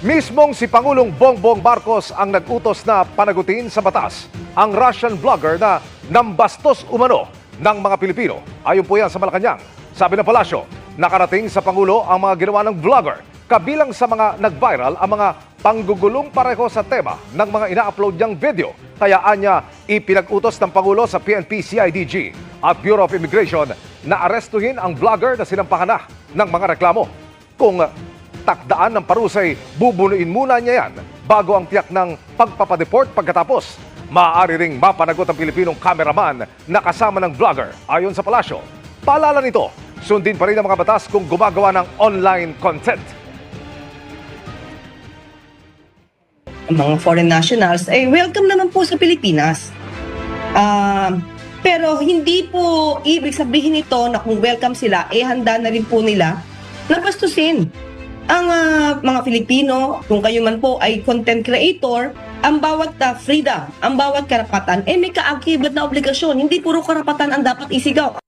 Mismong si Pangulong Bongbong Marcos ang nagutos na panagutin sa batas ang Russian vlogger na nambastos umano ng mga Pilipino. Ayon po yan sa Malacanang. Sabi ng palasyo, nakarating sa Pangulo ang mga ginawa ng vlogger. Kabilang sa mga nag-viral ang mga panggugulong pareho sa tema ng mga ina-upload niyang video. Kaya anya ipinag-utos ng Pangulo sa PNP CIDG at Bureau of Immigration na arestuhin ang vlogger na sinampahan na ng mga reklamo. Kung takdaan ng parusay, bubunuin muna niya yan bago ang tiyak ng pagpapadeport pagkatapos. Maaari ring mapanagot ang Pilipinong cameraman na kasama ng vlogger ayon sa palasyo. Paalala nito, sundin pa rin ang mga batas kung gumagawa ng online content. ang mga foreign nationals, eh welcome naman po sa Pilipinas. Ah, pero hindi po ibig sabihin nito na kung welcome sila, eh handa na rin po nila na bastusin ang ah, mga Filipino, kung kayo man po ay content creator, ang bawat ah, freedom, ang bawat karapatan, eh may kaakibat na obligasyon. Hindi puro karapatan ang dapat isigaw.